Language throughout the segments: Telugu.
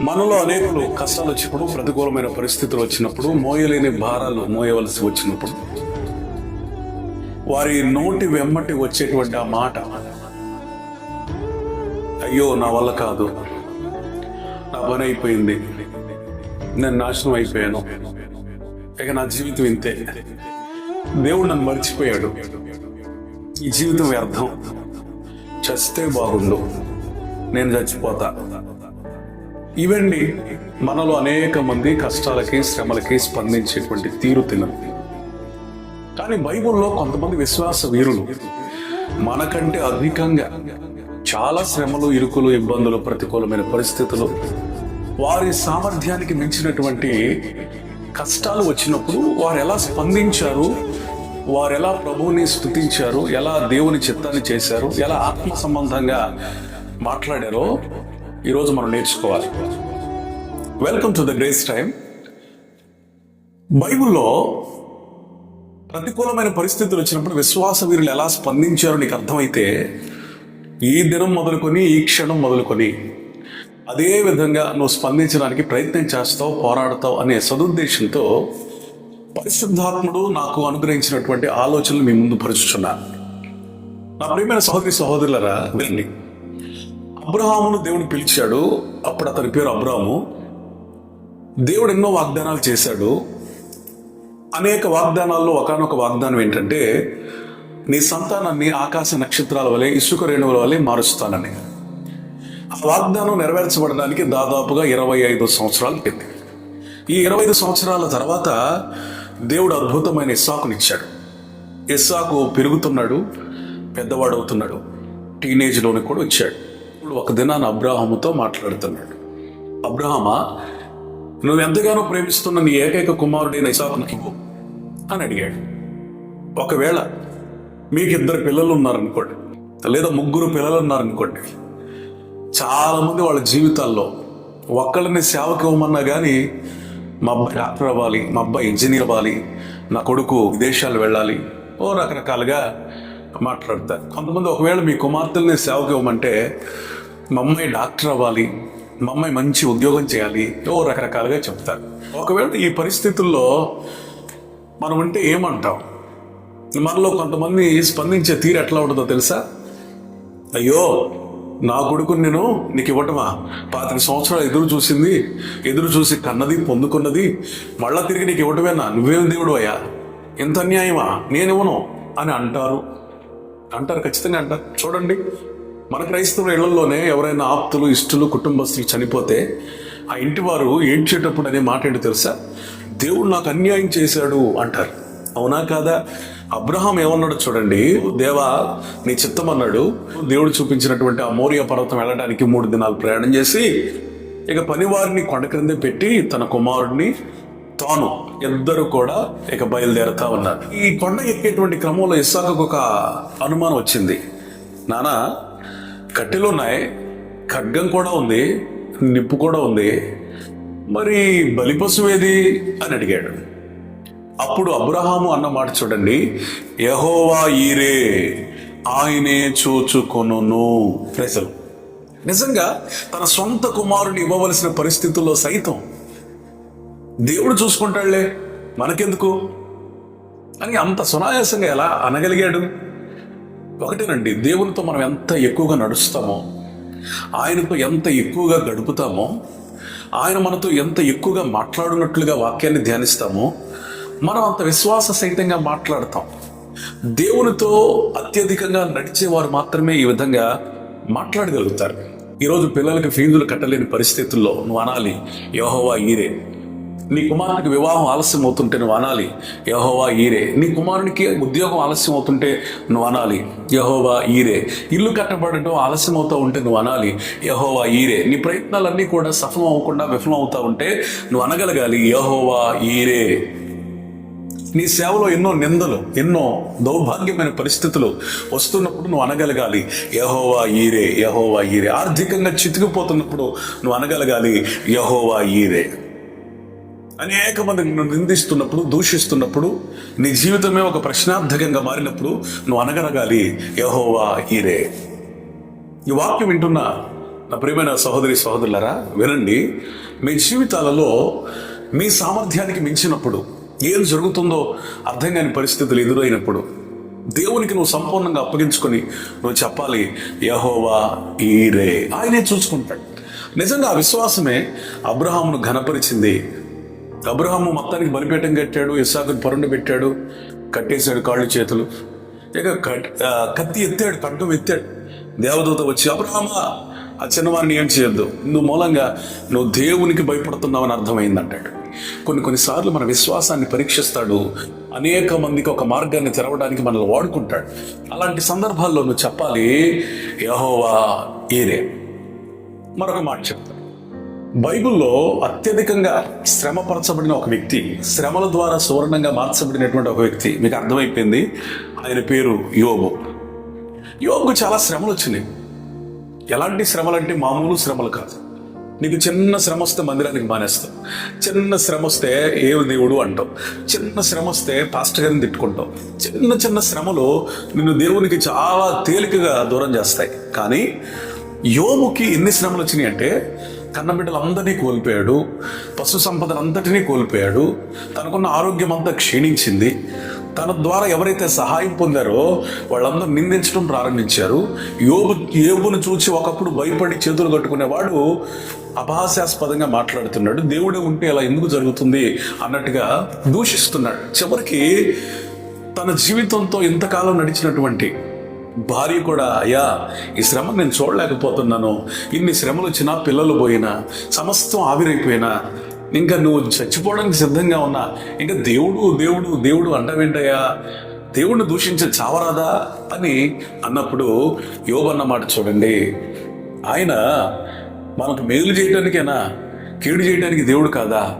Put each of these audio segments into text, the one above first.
మనలో అనేకులు కష్టాలు వచ్చినప్పుడు ప్రతికూలమైన పరిస్థితులు వచ్చినప్పుడు మోయలేని భారాలు మోయవలసి వచ్చినప్పుడు వారి నోటి వెమ్మటి వచ్చేటువంటి ఆ మాట అయ్యో నా వల్ల కాదు. నా పని అయిపోయింది. నేను నాశనం అయిపోయాను. ఇక నా జీవితం ఇంతే. దేవుడు నన్ను మర్చిపోయాడు. ఈ జీవితం వ్యర్థం. చస్తే బాగుండు. నేను చచ్చిపోతా. ఇవండి మనలో అనేక మంది కష్టాలకి శ్రమలకి స్పందించేటువంటి తీరు తినరు. కానీ బైబిల్లో కొంతమంది విశ్వాస వీరులు మనకంటే అధికంగా చాలా శ్రమలు ఇరుకులు ఇబ్బందులు ప్రతికూలమైన పరిస్థితులు వారి సామర్థ్యానికి మించినటువంటి కష్టాలు వచ్చినప్పుడు వారు ఎలా స్పందించారు వారు ఎలా ప్రభువుని స్థుతించారు ఎలా దేవుని చిత్తాన్ని చేశారు ఎలా ఆత్మ సంబంధంగా మాట్లాడారో ఈరోజు మనం నేర్చుకోవాలి. Welcome to the grace time బైబిల్లో ప్రతికూలమైన పరిస్థితులు వచ్చినప్పుడు విశ్వాస వీరులు ఎలా స్పందించారో నీకు అర్థమైతే ఈ దినం మొదలుకొని ఈ క్షణం మొదలుకొని అదే విధంగా నువ్వు స్పందించడానికి ప్రయత్నం చేస్తావు పోరాడతావు అనే సదుద్దేశంతో పరిశుద్ధాత్ముడు నాకు అనుగ్రహించినటువంటి ఆలోచనలు మీ ముందు పరుచుచున్నాను. నా ప్రియమైన సహోదరి సహోదరులరా వెళ్ళి అబ్రహామును దేవుని పిలిచాడు. అప్పుడు అతని పేరు అబ్రాము దేవుడు ఎన్నో వాగ్దానాలు చేశాడు. అనేక వాగ్దానాల్లో ఒకనొక వాగ్దానం ఏంటంటే నీ సంతానాన్ని ఆకాశ నక్షత్రాల వలె ఇసుక రేణువుల వలె మారుస్తానని. ఆ వాగ్దానం నెరవేర్చబడడానికి దాదాపుగా ఇరవై ఐదు సంవత్సరాలు పట్టింది. ఈ ఇరవై ఐదు సంవత్సరాల తర్వాత దేవుడు అద్భుతమైన ఇస్సాకునిచ్చాడు. ఇస్సాకు పెరుగుతున్నాడు పెద్దవాడు అవుతున్నాడు టీనేజ్లోని కూడా వచ్చాడు. దేవుడు ఒక దినాన్ని అబ్రాహముతో మాట్లాడుతున్నాడు. అబ్రాహమా నువ్వు ఎంతగానో ప్రేమిస్తున్న నీ ఏకైక కుమారుడైన ఇసాకునికి అని అడిగాడు. ఒకవేళ మీకు ఇద్దరు పిల్లలు ఉన్నారనుకోండి లేదా ముగ్గురు పిల్లలు ఉన్నారనుకోండి చాలామంది వాళ్ళ జీవితాల్లో ఒక్కళ్ళని సేవకి ఇవ్వమన్నా కానీ మా అబ్బాయి డాక్టర్ అవ్వాలి మా అబ్బాయి ఇంజనీర్ అవ్వాలి నా కొడుకు విదేశాలు వెళ్ళాలి ఓ రకరకాలుగా మాట్లాడతారు. కొంతమంది ఒకవేళ మీ కుమార్తెల్ని సేవకి ఇవ్వమంటే మా అమ్మాయి డాక్టర్ అవ్వాలి మా అమ్మాయి మంచి ఉద్యోగం చేయాలి ఓ రకరకాలుగా చెప్తారు. ఒకవేళ ఈ పరిస్థితుల్లో మనం అంటే ఏమంటాం? మనలో కొంతమంది స్పందించే తీరు ఎట్లా ఉంటుందో తెలుసా? అయ్యో నా కొడుకుని నేను నీకు ఇవ్వటమా? పాతిక సంవత్సరాలు ఎదురు చూసింది ఎదురు చూసి కన్నది పొందుకున్నది మళ్ళా తిరిగి నీకు ఇవ్వటమేనా? నువ్వేం దేవుడు అయ్యా? ఎంత అన్యాయమా? నేనివ్వను అని అంటారు. అంటారు ఖచ్చితంగా అంటారు. చూడండి. మన క్రైస్తవుల ఇళ్ళలోనే ఎవరైనా ఆప్తులు ఇష్టలు కుటుంబస్తులు చనిపోతే ఆ ఇంటి వారు ఏడ్చేటప్పుడు అనే మాట ఏంటి తెలుసా? దేవుడు నాకు అన్యాయం చేశాడు అంటారు. అవునా కాదా? అబ్రహాం ఏమన్నాడు చూడండి. దేవా నీ చిత్తం అన్నాడు దేవుడు చూపించినటువంటి ఆ మోరియా పర్వతం వెళ్ళడానికి మూడు దినాలు ప్రయాణం చేసి ఇక పనివారిని కొండ క్రిందే పెట్టి తన కుమారుడిని తాను ఇద్దరు కూడా ఇక బయలుదేరుతా ఉన్నారు. ఈ కొండ ఎక్కేటువంటి క్రమంలో ఇస్సాకు ఒక అనుమానం వచ్చింది. నానా కట్టెలు ఉన్నాయి. ఖడ్గం కూడా ఉంది. నిప్పు కూడా ఉంది. మరి బలిపశువు ఏది? అని అడిగాడు. అప్పుడు అబ్రహాము అన్న మాట చూడండి. యహోవా ఈరే ఆయనే చూచుకొను ప్రజలు నిజంగా తన సొంత కుమారుని ఇవ్వవలసిన పరిస్థితుల్లో సైతం దేవుడు చూసుకుంటాడులే. మనకెందుకు? అని అంత సునాయాసంగా ఎలా అనగలిగాడు? ఒకటేనండి దేవునితో మనం ఎంత ఎక్కువగా నడుస్తామో ఆయనతో ఎంత ఎక్కువగా గడుపుతామో ఆయన మనతో ఎంత ఎక్కువగా మాట్లాడినట్లుగా వాక్యాన్ని ధ్యానిస్తామో మనం అంత విశ్వాస సహితంగా మాట్లాడతాం. దేవునితో అత్యధికంగా నడిచేవారు మాత్రమే ఈ విధంగా మాట్లాడగలుగుతారు. ఈరోజు పిల్లలకి ఫీజులు కట్టలేని పరిస్థితుల్లో నువ్వు అనాలి యహోవా ఈరే. నీ కుమారునికి వివాహం ఆలస్యం అవుతుంటే నువ్వు అనాలి. యహోవా ఈరే. నీ కుమారునికి ఉద్యోగం ఆలస్యం అవుతుంటే నువ్వు అనాలి. యహోవా ఈరే. ఇల్లు కట్టబడటం ఆలస్యం అవుతూ ఉంటే నువ్వు అనాలి. యహోవా ఈరే. నీ ప్రయత్నాలన్నీ కూడా సఫలం అవ్వకుండా విఫలం అవుతా ఉంటే నువ్వు అనగలగాలి. యహోవా ఈరే. నీ సేవలో ఎన్నో నిందలు ఎన్నో దౌర్భాగ్యమైన పరిస్థితులు వస్తున్నప్పుడు నువ్వు అనగలగాలి. యహోవా ఈరే. యహోవా ఈరే. ఆర్థికంగా చితికిపోతున్నప్పుడు నువ్వు అనగలగాలి. యహోవా ఈరే. అనేక మంది నిందిస్తున్నప్పుడు దూషిస్తున్నప్పుడు నీ జీవితమే ఒక ప్రశ్నార్థకంగా మారినప్పుడు నువ్వు అనగనగాలి యహోవా ఈరే ఈ వాక్యం వింటున్న నా ప్రియమైన సహోదరి సహోదరులరా వినండి. మీ జీవితాలలో మీ సామర్థ్యానికి మించినప్పుడు ఏం జరుగుతుందో అర్థం కాని పరిస్థితులు ఎదురైనప్పుడు దేవునికి నువ్వు సంపూర్ణంగా అప్పగించుకొని నువ్వు చెప్పాలి యహోవా ఈరే ఆయనే చూసుకుంటాడు. నిజంగా ఆ విశ్వాసమే అబ్రహామును ఘనపరిచింది. అబ్రహాము మొత్తానికి బలిపీఠం కట్టాడు ఇస్సాకుని పరుండు పెట్టాడు కట్టేశాడు కాళ్ళు చేతులు. ఇక కత్తి ఎత్తాడు ఖడ్గం ఎత్తాడు. దేవదూత వచ్చి అబ్రహమా ఆ చిన్నవారిని ఏం చేయొద్దు? నువ్వు మూలంగా నువ్వు దేవునికి భయపడుతున్నావని అర్థమైంది అంటాడు కొన్ని కొన్నిసార్లు మన విశ్వాసాన్ని పరీక్షిస్తాడు. అనేక మందికి ఒక మార్గాన్ని తెరవడానికి మనల్ని వాడుకుంటాడు. అలాంటి సందర్భాల్లో నువ్వు చెప్పాలి యహోవా ఏరే మరొక మాట చెప్తాను. బైబిల్లో అత్యధికంగా శ్రమపరచబడిన ఒక వ్యక్తి శ్రమల ద్వారా సువర్ణంగా మార్చబడినటువంటి ఒక వ్యక్తి. మీకు అర్థమైపోయింది? ఆయన పేరు యోబు. యోబుకు చాలా శ్రమలు వచ్చినాయి ఎలాంటి శ్రమలు అంటే మామూలు శ్రమలు కాదు. నీకు చిన్న శ్రమ వస్తే మందిరానికి మానేస్తావు. చిన్న శ్రమ వస్తే ఏ దేవుడు అంటావు. చిన్న శ్రమ వస్తే పాస్టర్ గారిని తిట్టుకుంటావు. చిన్న చిన్న శ్రమలు నిన్ను దేవునికి చాలా తేలికగా దూరం చేస్తాయి. కానీ యోముకి ఎన్ని శ్రమలు వచ్చినాయి అంటే కన్నబిడ్డలందరినీ కోల్పోయాడు. పశు సంపదలంతటినీ కోల్పోయాడు. తనకున్న ఆరోగ్యం అంతా క్షీణించింది. తన ద్వారా ఎవరైతే సహాయం పొందారో వాళ్ళందరూ నిందించడం ప్రారంభించారు. యోబు యోబును చూసి ఒకప్పుడు భయపడి చేతులు కట్టుకునేవాడు అపహాస్యాస్పదంగా మాట్లాడుతున్నాడు. దేవుడే ఉంటే అలా ఎందుకు జరుగుతుంది? అన్నట్టుగా దూషిస్తున్నాడు. చివరికి తన జీవితంతో ఇంతకాలం నడిచినటువంటి భార్య కూడా అయ్యా ఈ శ్రమ నేను చూడలేకపోతున్నాను. ఇన్ని శ్రమలు వచ్చినా పిల్లలు పోయినా సమస్తం ఆవిరైపోయినా. ఇంకా నువ్వు చచ్చిపోవడానికి సిద్ధంగా ఉన్నా. ఇంకా దేవుడు దేవుడు దేవుడు అంటావేంటయ్యా దేవుడిని దూషించే చావరాదా? అని అన్నప్పుడు యోబన్న మాట చూడండి. ఆయన మనకు మేలు చేయడానికేనా కీడు చేయడానికి దేవుడు కాదా?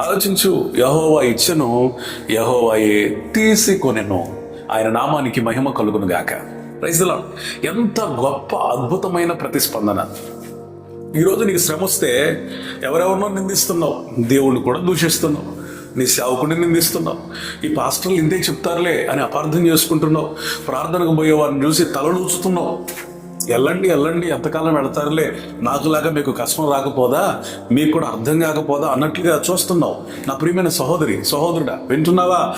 ఆలోచించు యహోవా ఇచ్చను యహోవాయే తీసుకొనెను. ఆయన నామానికి మహిమ కలుగును గాక రైతులా ఎంత గొప్ప అద్భుతమైన ప్రతిస్పందన. ఈరోజు నీకు శ్రమ వస్తే ఎవరెవరినో నిందిస్తున్నావు. దేవుణ్ణి కూడా దూషిస్తున్నావు. నీ సేవకుడిని నిందిస్తున్నావు. ఈ పాస్టర్లు ఇంతే చెప్తారులే అని అపార్థం చేసుకుంటున్నావు. ప్రార్థనకు పోయే వారిని చూసి తలనూచుతున్నావు. వెళ్ళండి వెళ్ళండి ఎంతకాలం వెళతారులే? నాకులాగా మీకు కష్టం రాకపోదా? మీకు కూడా అర్థం కాకపోదా? అన్నట్లుగా చూస్తున్నావు. నా ప్రియమైన సహోదరి సహోదరుడా వింటున్నావా?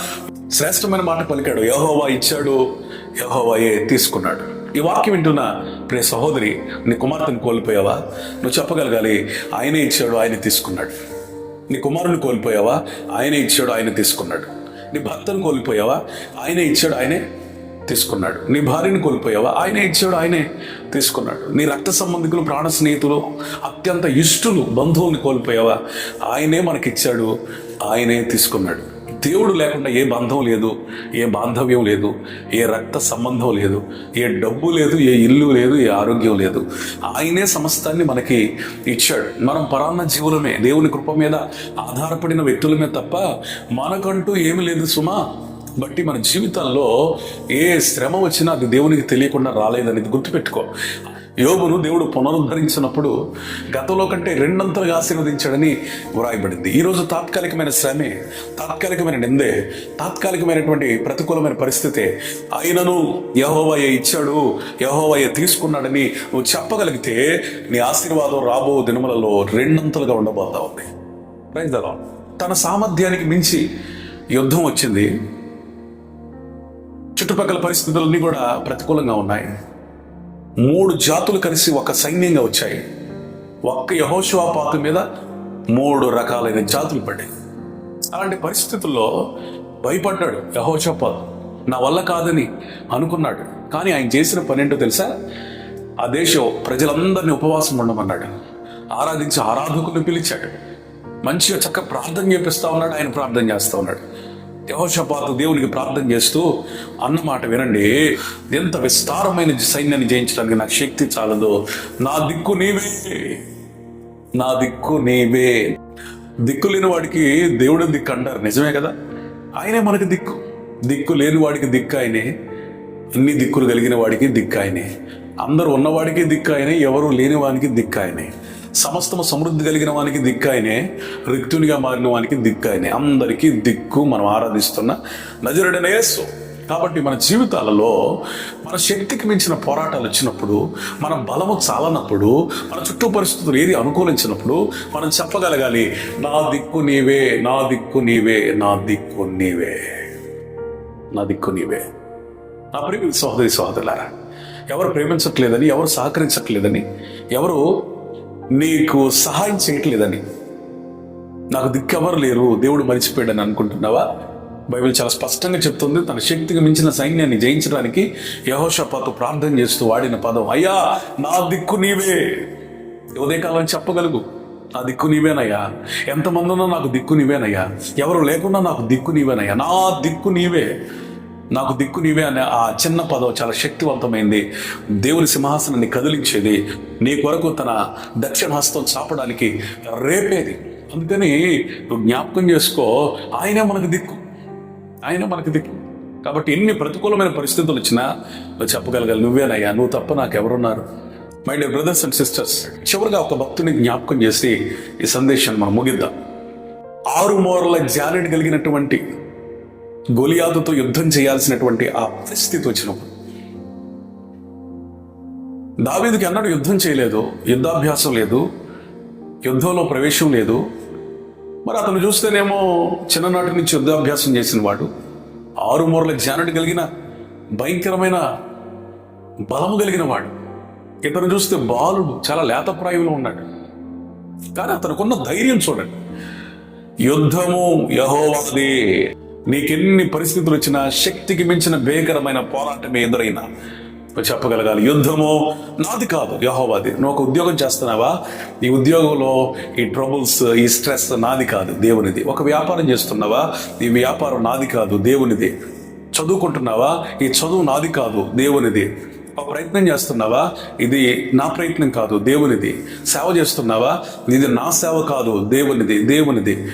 శ్రేష్టమైన మాట పలికాడు. యహోవా ఇచ్చాడు. యహోవాయే తీసుకున్నాడు. ఈ వాక్యం వింటున్న ప్రే సహోదరి నీ కుమార్తెను కోల్పోయావా? నువ్వు చెప్పగలగాలి ఆయనే ఇచ్చాడు ఆయన తీసుకున్నాడు. నీ కుమారుని కోల్పోయావా? ఆయనే ఇచ్చాడు ఆయన తీసుకున్నాడు. నీ భర్తను కోల్పోయావా? ఆయనే ఇచ్చాడు ఆయనే తీసుకున్నాడు. నీ భార్యను కోల్పోయావా? ఆయనే ఇచ్చాడు ఆయనే తీసుకున్నాడు. నీ రక్త సంబంధికులు ప్రాణ స్నేహితులు అత్యంత ఇష్టులు బంధువుల్ని కోల్పోయావా? ఆయనే మనకిచ్చాడు ఆయనే తీసుకున్నాడు. దేవుడు లేకుండా ఏ బంధం లేదు ఏ బాంధవ్యం లేదు ఏ రక్త సంబంధం లేదు ఏ డబ్బు లేదు ఏ ఇల్లు లేదు ఏ ఆరోగ్యం లేదు. ఆయనే సమస్తాన్ని మనకి ఇచ్చాడు. మనం పరాన్న జీవులమే. దేవుని కృప మీద ఆధారపడిన వ్యక్తులమే తప్ప మనకంటూ ఏమి లేదు సుమా. బట్టి మన జీవితంలో ఏ శ్రమ వచ్చినా అది దేవునికి తెలియకుండా రాలేదనేది గుర్తుపెట్టుకో. యోగును దేవుడు పునరుద్ధరించినప్పుడు గతంలో కంటే రెండంతలుగా ఆశీర్వదించాడని వ్రాయబడింది. ఈరోజు తాత్కాలికమైన శ్రమే తాత్కాలికమైన నిందే తాత్కాలికమైనటువంటి ప్రతికూలమైన పరిస్థితే ఆయనను యహోవయ్య ఇచ్చాడు యహోవయ్య తీసుకున్నాడని నువ్వు చెప్పగలిగితే నీ ఆశీర్వాదం రాబో దినములలో రెండంతలుగా ఉండబోతా ఉంది. Praise తన సామర్థ్యానికి మించి యుద్ధం వచ్చింది. చుట్టుపక్కల పరిస్థితులన్నీ కూడా ప్రతికూలంగా ఉన్నాయి. మూడు జాతులు కలిసి ఒక సైన్యంగా వచ్చాయి. ఒక్క యహోశివాపాతు మీద మూడు రకాలైన జాతులు పడ్డాయి. అలాంటి పరిస్థితుల్లో భయపడ్డాడు యహోషపాత్ నా వల్ల కాదని అనుకున్నాడు. కానీ ఆయన చేసిన పని ఏంటో తెలుసా? ఆ దేశం ప్రజలందరినీ ఉపవాసం ఉండమన్నాడు. ఆరాధించి ఆరాధకులను పిలిచాడు. మంచిగా చక్క ప్రార్థన చేపిస్తా ఉన్నాడు. ఆయన ప్రార్థన చేస్తూ ఉన్నాడు. యహోషపాతు దేవునికి ప్రార్థన చేస్తూ అన్నమాట వినండి. ఎంత విస్తారమైన సైన్యాన్ని జయించడానికి నాకు శక్తి చాలదు. నా దిక్కు నీవే. నా దిక్కు నీవే. దిక్కు లేని వాడికి దేవుడు దిక్కు అంటారు. నిజమే కదా? ఆయనే మనకి దిక్కు. దిక్కు లేని వాడికి దిక్కు ఆయనే. అన్ని దిక్కులు కలిగిన వాడికి దిక్కు ఆయనే. అందరు ఉన్నవాడికి దిక్కు ఆయనే. ఎవరు లేని వానికి దిక్కు ఆయనే. సమస్తము సమృద్ధి కలిగిన వానికి దిక్కు ఆయనే రిక్తునిగా మారిన వానికి దిక్కు ఆయనే అందరికీ దిక్కు మనం ఆరాధిస్తున్న నజరుడైన యేసు. కాబట్టి మన జీవితాలలో మన శక్తికి మించిన పోరాటాలు వచ్చినప్పుడు మన బలము చాలనప్పుడు మన చుట్టూ పరిస్థితులు ఏది అనుకూలించినప్పుడు మనం చెప్పగలగాలి నా దిక్కు నీవే నా దిక్కు నీవే నా దిక్కు నీవే. నా దిక్కు నీవే. నా ప్రేమ సహోదరి సహోదరులారా ఎవరు ప్రేమించట్లేదని ఎవరు సహకరించట్లేదని ఎవరు నీకు సహాయం చేయట్లేదని నాకు దిక్కెవరు లేరు. దేవుడు మరిచిపోయాడని అనుకుంటున్నావా? బైబిల్ చాలా స్పష్టంగా చెప్తుంది. తన శక్తికి మించిన సైన్యాన్ని జయించడానికి యహోషపాతు ప్రార్థన చేస్తూ వాడిన పదం. అయ్యా నా దిక్కు నీవే. ఉదయకాలం చెప్పగలుగు. నా దిక్కు నీవేనయ్యా. ఎంతమంది ఉన్నా నాకు దిక్కు నీవేనయ్యా. ఎవరు లేకున్నా నాకు దిక్కు నీవేనయ్యా. నా దిక్కు నీవే. నాకు దిక్కు నీవే అనే ఆ చిన్న పదం చాలా శక్తివంతమైంది. దేవుని సింహాసనాన్ని కదిలించేది నీ కొరకు తన దక్షిణ హస్తం చాపడానికి రేపేది. అందుకని నువ్వు జ్ఞాపకం చేసుకో ఆయనే మనకు దిక్కు. ఆయన మనకు దిక్కు. కాబట్టి ఎన్ని ప్రతికూలమైన పరిస్థితులు వచ్చినా నువ్వు చెప్పగలగాలి నువ్వేనయ్యా నువ్వు తప్ప నాకు ఎవరున్నారు my dear brothers and sisters చివరిగా ఒక భక్తుని జ్ఞాపకం చేసి ఈ సందేశాన్ని మనం ముగిద్దాం. ఆరు మూరల జాలెడ్ కలిగినటువంటి గొలియాదుతో యుద్ధం చేయాల్సినటువంటి ఆ పరిస్థితి వచ్చినప్పుడు దావీదుకి అన్నాడు యుద్ధం చేయలేదు యుద్ధాభ్యాసం లేదు యుద్ధంలో ప్రవేశం లేదు. మరి అతను చూస్తేనేమో చిన్ననాటి నుంచి యుద్ధాభ్యాసం చేసిన వాడు. ఆరు మూరల జ్ఞానుడు కలిగిన భయంకరమైన బలము కలిగిన వాడు. ఇతను చూస్తే బాలుడు చాలా లేతప్రాయంలో ఉన్నాడు. కానీ అతనుకున్న ధైర్యం చూడండి. యుద్ధము యహోవాదే. నీకెన్ని పరిస్థితులు వచ్చినా శక్తికి మించిన భయంకరమైన పోరాటమే ఎదురైనా? చెప్పగలగాలి. యుద్ధము నాది కాదు. యహోవాది. నువ్వు ఒక ఉద్యోగం చేస్తున్నావా? ఈ ఉద్యోగంలో ఈ ట్రబుల్స్ ఈ స్ట్రెస్ నాది కాదు దేవునిది. ఒక వ్యాపారం చేస్తున్నావా? ఈ వ్యాపారం నాది కాదు దేవునిది. చదువుకుంటున్నావా? ఈ చదువు నాది కాదు దేవునిది. ఒక ప్రయత్నం చేస్తున్నావా? ఇది నా ప్రయత్నం కాదు దేవునిది. సేవ చేస్తున్నావా? ఇది నా సేవ కాదు దేవునిది దేవునిది.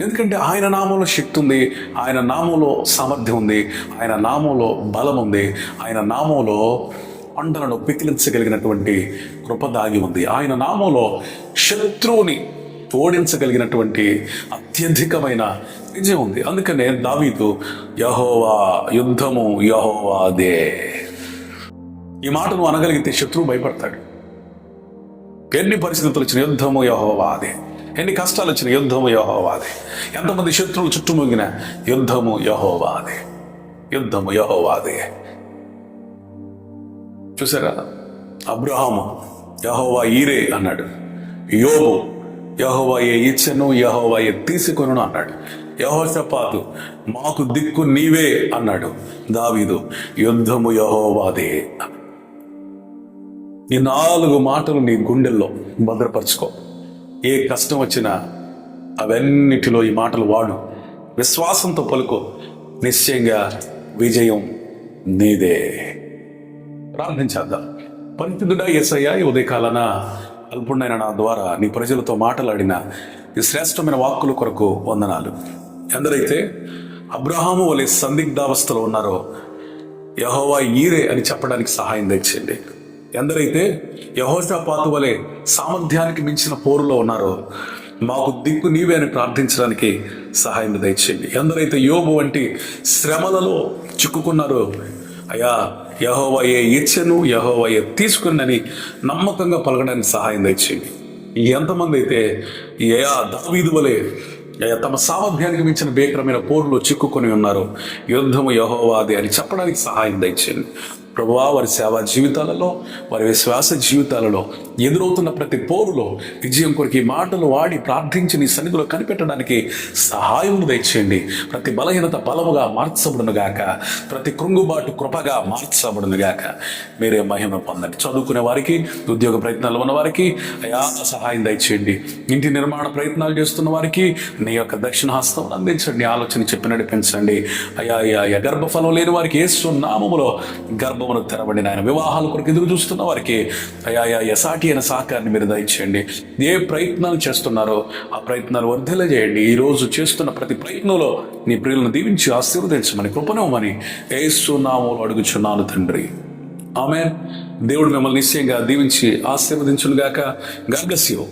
ఎందుకంటే ఆయన నామంలో శక్తి ఉంది ఆయన నామంలో సామర్థ్యం ఉంది ఆయన నామంలో బలం ఉంది ఆయన నామంలో పంటలను పికిలించగలిగినటువంటి కృప దాగి ఉంది. ఆయన నామంలో శత్రువుని ఓడించగలిగినటువంటి అత్యధికమైన విజయం ఉంది. అందుకనే దావీదు యహోవా యుద్ధము యహోవాదే. ఈ మాట నువ్వు అనగలిగితే శత్రువు భయపడతాడు. ఎన్ని పరిస్థితులు వచ్చిన యుద్ధము యహోవాదే. ఎన్ని కష్టాలు వచ్చిన యుద్ధము యహోవాదే. ఎంతమంది శత్రువులు చుట్టుముగిన యుద్ధము యహోవాదే. యుద్ధము యహోవాదే. చూసారా? అబ్రహాము యహోవా ఈరే అన్నాడు. యోబు యహోవా ఏ ఇచ్చను యహోవా ఏ తీసుకొను అన్నాడు. యహోషపాతు మాకు దిక్కు నీవే అన్నాడు. దావీదు యుద్ధము యహోవాదే. ఈ నాలుగు మాటలు నీ గుండెల్లో భద్రపరచుకో. ఏ కష్టం వచ్చినా అవన్నిటిలో ఈ మాటలు వాడు. విశ్వాసంతో పలుకో. నిశ్చయంగా విజయం నీదే. ప్రార్థించేద్దాం పరిశుద్ధుడా ఎస్ఐయా ఈ ఉదయకాలన అల్పుడైన నా ద్వారా నీ ప్రజలతో మాట్లాడిన ఈ శ్రేష్టమైన వాక్కుల కొరకు వందనాలు. ఎందరైతే అబ్రహాము వలె సందిగ్ధావస్థలో ఉన్నారో యహోవా ఈరే అని చెప్పడానికి సహాయం తెచ్చండి ఎందరైతే యహోషాపాతు వలె సామర్థ్యానికి మించిన పోరులో ఉన్నారో మాకు దిక్కు నీవే అని ప్రార్థించడానికి సహాయం దయచేయండి. ఎందరైతే యోబు వంటి శ్రమలలో చిక్కుకున్నారో అయా యహోవయే ఇచ్చను యహోవయే తీసుకున్నని నమ్మకంగా పలకడానికి సహాయం దయచేయండి. ఎంతమంది అయితే యయా దావీదు వలె తమ సామర్థ్యానికి మించిన భీకరమైన పోరులో చిక్కుకొని ఉన్నారు యుద్ధము యహోవాది అని చెప్పడానికి సహాయం దయచేయండి. ప్రభువా వారి సేవా జీవితాలలో వారి విశ్వాస జీవితాలలో ఎదురవుతున్న ప్రతి పోరులో విజయం కొరకు ఈ మాటలు వాడి ప్రార్థించి నీ సన్నిధిలో కనిపెట్టడానికి సహాయం దయచేయండి. ప్రతి బలహీనత బలముగా మార్చబడును గాక. ప్రతి కృంగుబాటు కృపగా మార్చబడును గాక. మీరే మహిమ పొందండి. చదువుకునే వారికి ఉద్యోగ ప్రయత్నాలు ఉన్న వారికి అయా సహాయం దయచేయండి. ఇంటి నిర్మాణ ప్రయత్నాలు చేస్తున్న వారికి నీ యొక్క దక్షిణ హస్తం అందించండి. ఆలోచన చెప్పి నడిపించండి. అయా అయా గర్భఫలం లేని వారికి ఏ సున్నామములో నామములో గర్భమును తెరవండి ఆయన వివాహాల కొరకు ఎదురు చూస్తున్న వారికి అయా ఎసాటి అయిన సహకారాన్ని మీరు దయచేయండి. ఏ ప్రయత్నాలు చేస్తున్నారో ఆ ప్రయత్నాలు వర్ధల చేయండి ఈ రోజు చేస్తున్న ప్రతి ప్రయత్నంలో నీ ప్రియులను దీవించి ఆశీర్వదించమని కృపణమని ఏస్తున్నామో అడుగుచున్నాను తండ్రి. ఆమె దేవుడు మిమ్మల్ని నిశ్చయంగా దీవించి ఆశీర్వదించునుగాక. గర్గస్యో